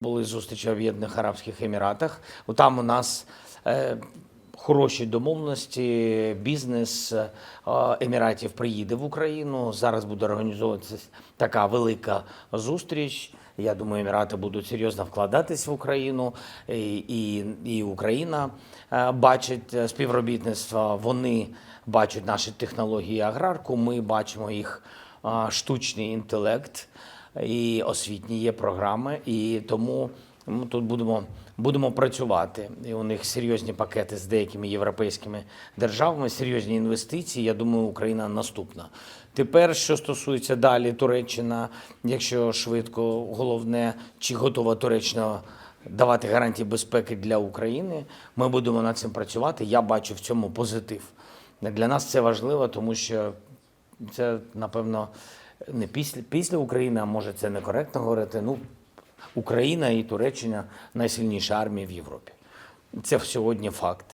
Були зустрічі в Об'єднаних Арабських Еміратах. Там у нас е, хороші домовленості. Бізнес е, Еміратів приїде в Україну. Зараз буде організовуватися така велика зустріч. Я думаю, Емірати будуть серйозно вкладатись в Україну, і, і, і Україна е, бачить співробітництво. Вони бачать наші технології аграрку. Ми бачимо їх штучний інтелект і освітні є програми, і тому ми тут будемо, будемо працювати. І у них серйозні пакети з деякими європейськими державами, серйозні інвестиції. Я думаю, Україна наступна. Тепер, що стосується далі Туреччина, якщо швидко, головне, чи готова Туреччина давати гарантії безпеки для України, ми будемо над цим працювати. Я бачу в цьому позитив. Для нас це важливо, тому що це, напевно, не після, після України, а може це некоректно говорити. Ну, Україна і Туреччина найсильніші армії в Європі. Це сьогодні факт.